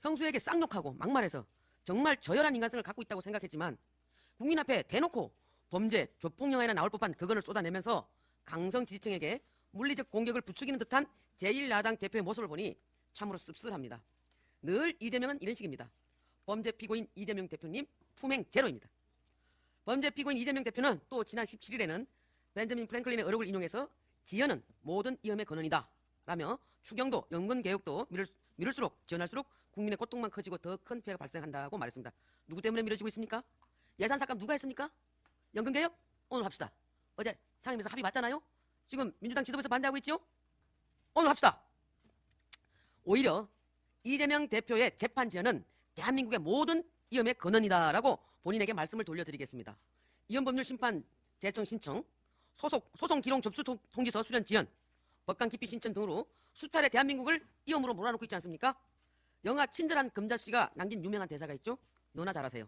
형수에게 쌍욕하고 막말해서 정말 저열한 인간성을 갖고 있다고 생각했지만 국민 앞에 대놓고 범죄, 조폭 영화에나 나올 법한 그건을 쏟아내면서 강성 지지층에게 물리적 공격을 부추기는 듯한 제1야당 대표의 모습을 보니 참으로 씁쓸합니다. 늘 이재명은 이런 식입니다. 범죄 피고인 이재명 대표님 품행 제로입니다. 범죄 피고인 이재명 대표는 또 지난 17일에는 벤저민 프랭클린의 어록을 인용해서 지연은 모든 위험의 근원이다 라며 추경도 연금 개혁도 미룰, 미룰수록 지연할수록 국민의 고통만 커지고 더 큰 피해가 발생한다고 말했습니다. 누구 때문에 미뤄지고 있습니까? 예산 삭감 누가 했습니까? 연금 개혁 오늘 합시다. 어제 상임에서 합의 봤잖아요. 지금 민주당 지도부에서 반대하고 있죠? 오늘 합시다. 오히려 이재명 대표의 재판 지연은 대한민국의 모든 위험의 근원이다라고 본인에게 말씀을 돌려드리겠습니다. 이혼법률 심판 재청 신청, 소속, 소송 기록 접수 통- 통지서 수련 지연, 법관 기피 신청 등으로 수차례 대한민국을 위험으로 몰아넣고 있지 않습니까? 영화 친절한 금자씨가 남긴 유명한 대사가 있죠? 너나 잘하세요.